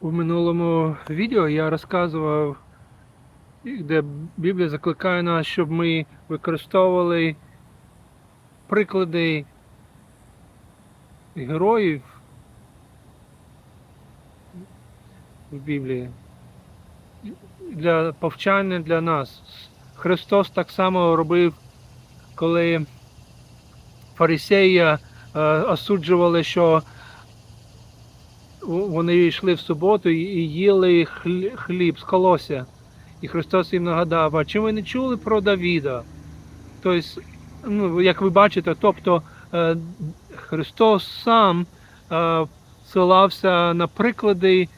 У минулому відео я розказував, де Біблія закликає нас, щоб ми використовували приклади героїв в Біблії для повчання для нас. Христос так само робив, коли фарисеї е, осуджували, що вони йшли в суботу і їли хлі- хліб з колося. І Христос їм нагадав, а чи ви не чули про Давіда? Тобто, ну, як ви бачите, тобто е, Христос сам е, ссилався на приклади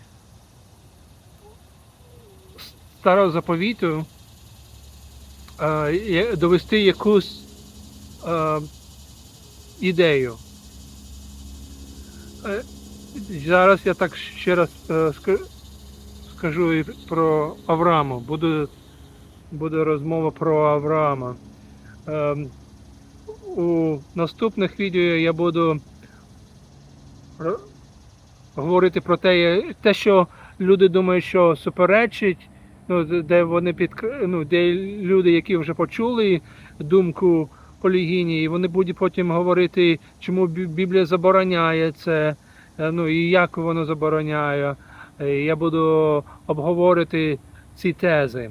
старого заповіту, е, довести якусь е, ідею. Зараз я так ще раз е, скажу і про Авраама. Буде, буде розмова про Авраама. Ем, у наступних відео я буду говорити про те, те, що люди думають, що суперечить, ну, де вони під ну, де люди, які вже почули думку полігінії, вони будуть потім говорити, чому Біблія забороняє це. Е, ну і як воно забороняє. Е, Я буду обговорити ці тези.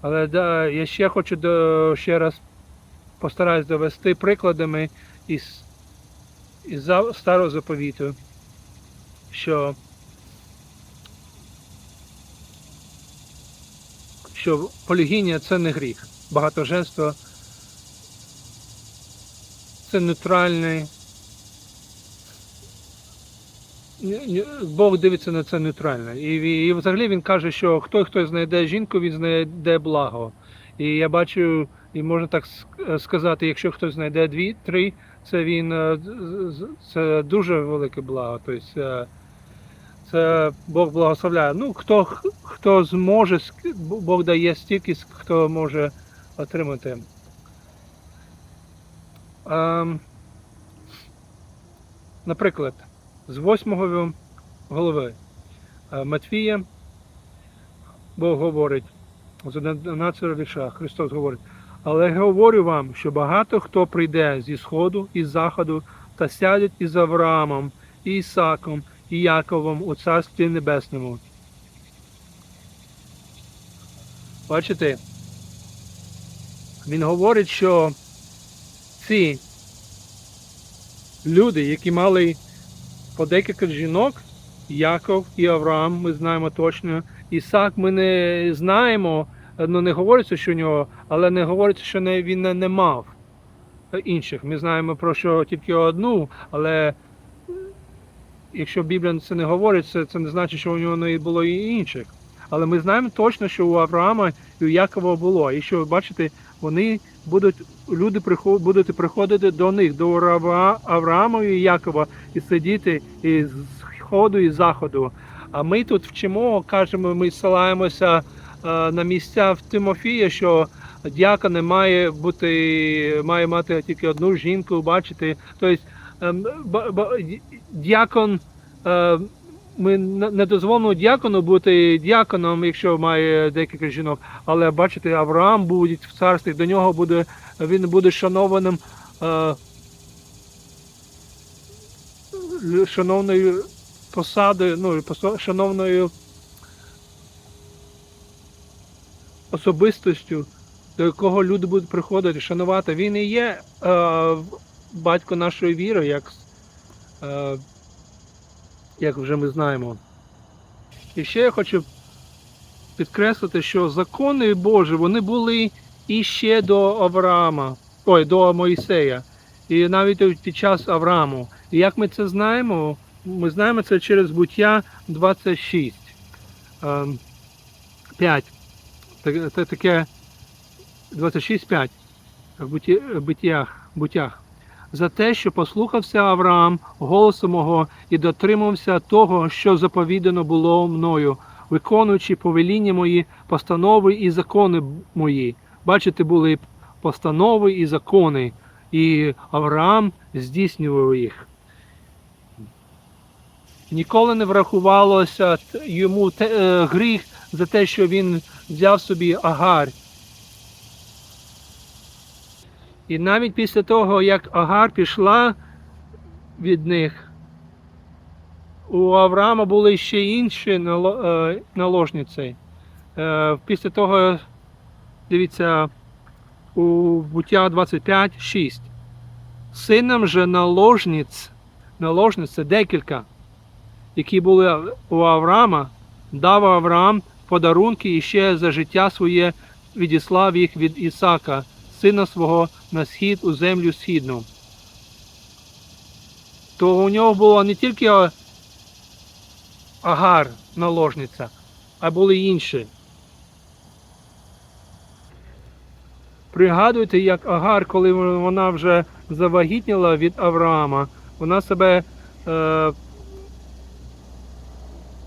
Але да, я ще хочу до, ще раз постараюсь довести прикладами із, із старого заповіту, що, що полігінія це не гріх. Багатоженство це нейтральний Ні- ні, Бог дивиться на це нейтрально. І, і взагалі він каже, що хто хто знайде жінку, він знайде благо. І я бачу, і можна так сказати, якщо хтось знайде дві, три, це він е, це дуже велике благо. Тобто е, це Бог благословляє. Ну, хто, хто зможе, Бог дає стільки, хто може отримати. Ем, Наприклад, з 8 голови е, Матвія Бог говорить з 11 вірша, Христос говорить, але говорю вам, що багато хто прийде зі сходу і заходу та сядуть із Авраамом, і Ісаком, і Яковом у Царстві Небесному. Бачите? Він говорить, що ці люди, які мали по декілька жінок, Яков і Авраам, ми знаємо точно. Ісак ми не знаємо, ну не говориться, що у нього, але не говориться, що не, він не, не мав інших. Ми знаємо про що тільки одну, але якщо Біблія це не говорить, це, це не значить, що у нього не було і інших. Але ми знаємо точно, що у Авраама і у Якова було. І що бачите, вони будуть, люди будуть приходити до них, до Авра- Авраама і Якова, і сидіти із сходу і заходу. А ми тут вчимо, кажемо, ми ссилаємося е, на місця в Тимофія, що діакон має бути, має мати тільки одну жінку, бачите. Тобто ем, діакон. Ми не дозволимо діакону бути діаконом, якщо має декілька жінок. Але бачите, Авраам буде в царстві, до нього буде, він буде шанованим е, шановною посадою, ну, шановною особистостю, до якого люди будуть приходити, шанувати. Він і є е, батько нашої віри, як, е, як вже ми знаємо. І ще я хочу підкреслити, що закони Божі вони були і ще до Авраама, ой, до Моїсея, і навіть під час Аврааму. І як ми це знаємо? Ми знаємо це через буття 26. ем, 5. Це, це таке 26.5 в буттях. За те, що послухався Авраам голосу мого і дотримався того, що заповідано було мною, виконуючи повеління мої, постанови і закони мої. Бачите, були постанови і закони, і Авраам здійснював їх. Ніколи не врахувалося йому те, е, гріх за те, що він взяв собі агар. І навіть після того, як Агар пішла від них, у Авраама були ще інші е, наложниці. Е, Після того, дивіться, у буття 25.6. Синам же наложниць, наложниць це декілька, які були у Авраама, дав Авраам подарунки і ще за життя своє відіслав їх від Ісака, сина свого на схід у землю східну. То у нього було не тільки Агар, наложниця, а були інші. Пригадуйте, як Агар, коли вона вже завагітніла від Авраама, вона себе е,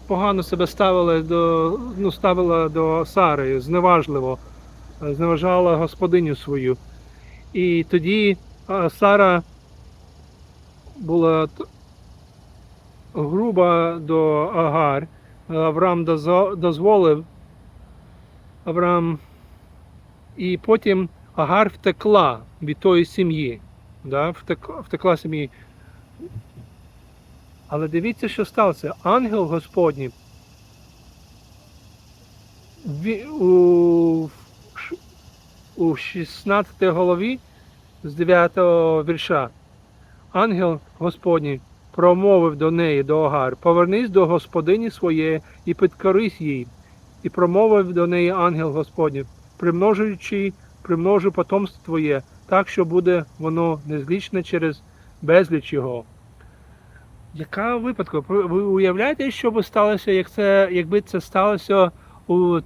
погано себе ставила до, ну, ставила до Сари, зневажливо, зневажала господиню свою. І тоді Сара була груба до Агар. Авраам дозволив. Авраам і потім Агар втекла від тої сім'ї. Да? Втекла, сім'ї. Але дивіться, що сталося. Ангел Господній ш- у 16 голові з 9 вірша. Ангел Господній промовив до неї, до Агар, повернись до господині своєї і підкорись їй. І промовив до неї ангел Господній, примножуючи, примножу потомство твоє, так, що буде воно незлічне через безліч його. Яка випадка? Ви уявляєте, що би сталося, як це, якби це сталося у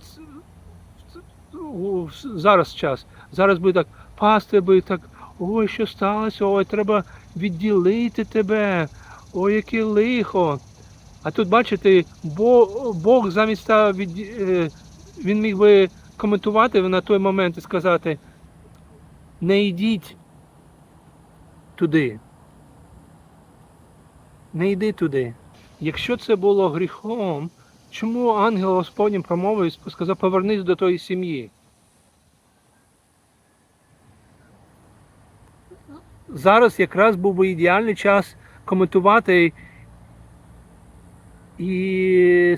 зараз час? Зараз би так пастир би так, ой, що сталося, ой, треба відділити тебе, ой, яке лихо. А тут, бачите, Бог, Бог замість того, від, е, він міг би коментувати на той момент і сказати: не йдіть туди. Не йди туди. Якщо це було гріхом, чому ангел Господній промовив і сказав, повернись до тої сім'ї? Зараз якраз був би ідеальний час коментувати і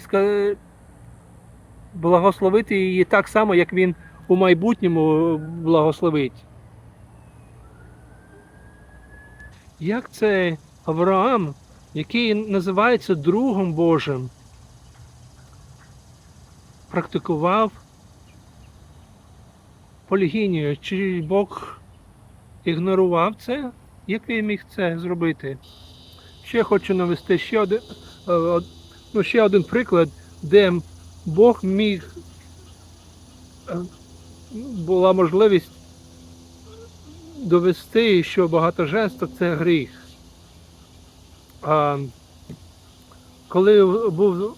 благословити її так само, як він у майбутньому благословить. Як це Авраам, який називається другом Божим, практикував полігінію? Чи Бог ігнорував це? Як він міг це зробити? Ще хочу навести ще один, е, ну, ще один приклад, де Бог міг е, була можливість довести, що багатоженство це гріх. Коли був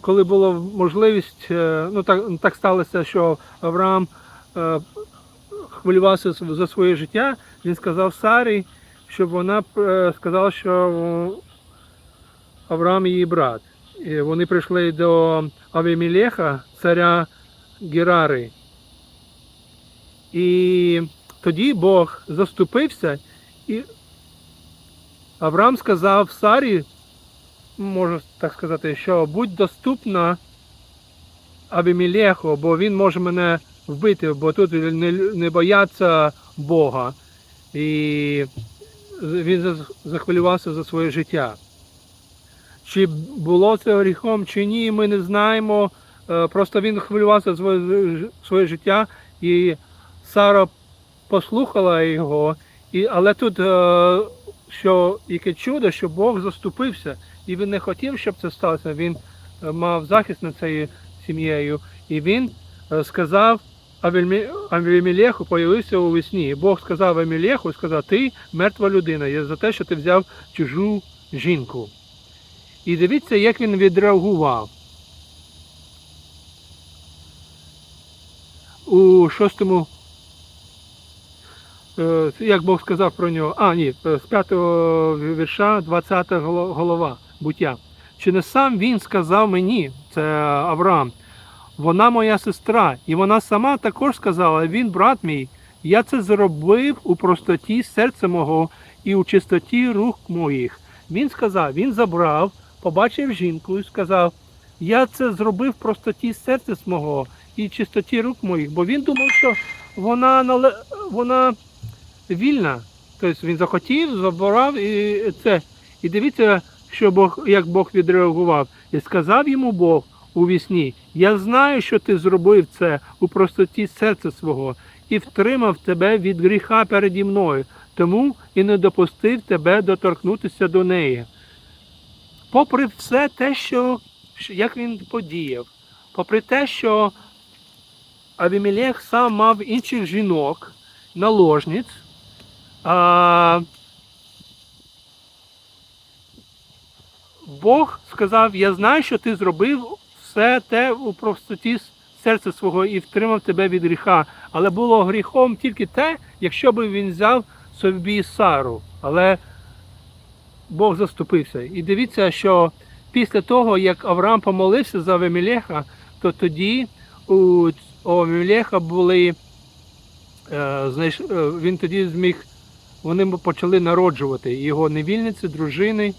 коли, була можливість, е, ну так, так сталося, що Авраам хвилювався за своє життя, він сказав Сарі, щоб вона е, сказала, що Авраам її брат. І вони прийшли до Авімілеха, царя Герари. І тоді Бог заступився, і Авраам сказав Сарі, можу так сказати, що будь доступна Авімілеху, бо він може мене вбити, бо тут не, не бояться Бога. І він захвилювався за своє життя. Чи було це гріхом, чи ні, ми не знаємо. Е, Просто він хвилювався за своє, своє життя, і Сара послухала його. І, але тут, е, що яке чудо, що Бог заступився, і він не хотів, щоб це сталося. Він е, мав захист над цією сім'єю. І він сказав Авімелеху, появився у весні. Бог сказав Авімелеху, сказав, ти мертва людина, є за те, що ти взяв чужу жінку. І дивіться, як він відреагував. У шостому, е, як Бог сказав про нього, а ні, з п'ятого вірша, 20 голова. буття. Чи не сам він сказав мені, це Авраам, вона моя сестра, і вона сама також сказала: він брат мій, я це зробив у простоті серця мого і у чистоті рук моїх. Він сказав, він забрав, побачив жінку і сказав: Я це зробив в простоті серця мого і чистоті рук моїх, бо він думав, що вона вона вільна. Тобто він захотів, забрав і це. І дивіться, що Бог, як Бог відреагував. І сказав йому Бог у вісні: Я знаю, що ти зробив це у простоті серця свого, і втримав тебе від гріха переді мною, тому і не допустив тебе доторкнутися до неї. Попри все те, що, як він подіяв, попри те, що Авімелех сам мав інших жінок, наложниць, Бог сказав: Я знаю, що ти зробив все те у простоті серця свого і втримав тебе від гріха. Але було гріхом тільки те, якщо би він взяв собі Сару. Але Бог заступився. І дивіться, що після того, як Авраам помолився за Авімелеха, то тоді у Авімелеха були, е, е, він тоді зміг, вони почали народжувати його невільниці, дружини.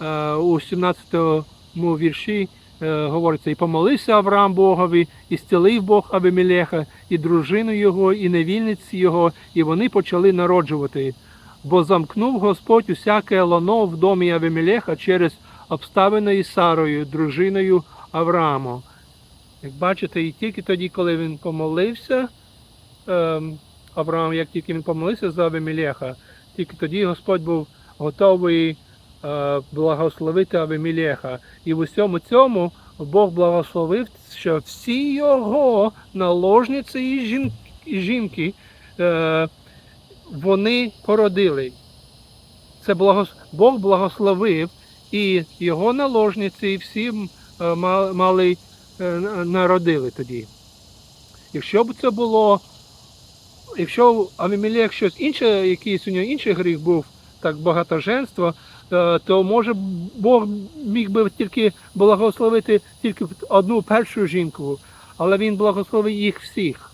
Е, у 17-му вірші е, говориться, і помолився Авраам Богові, і зцілив Бог Авімелеха, і дружину його, і невільниць його, і вони почали народжувати. Бо замкнув Господь усяке лоно в домі Авімелеха через обставини із Сарою, дружиною Аврааму. Як бачите, і тільки тоді, коли він помолився, ем, Авраам, як тільки він помолився за Авімелеха, тільки тоді Господь був готовий е, благословити Авімелеха. І в усьому цьому Бог благословив, що всі його наложниці і жін- і жінки, е, вони породили. Це. Бог благословив, і його наложниці, і всі е, ма- мали е, народили тоді. Якщо б це було, якщо Авімелех щось інше, якийсь у нього інший гріх був, так багатоженство, е, то може Бог міг би тільки благословити тільки одну першу жінку, але він благословив їх всіх.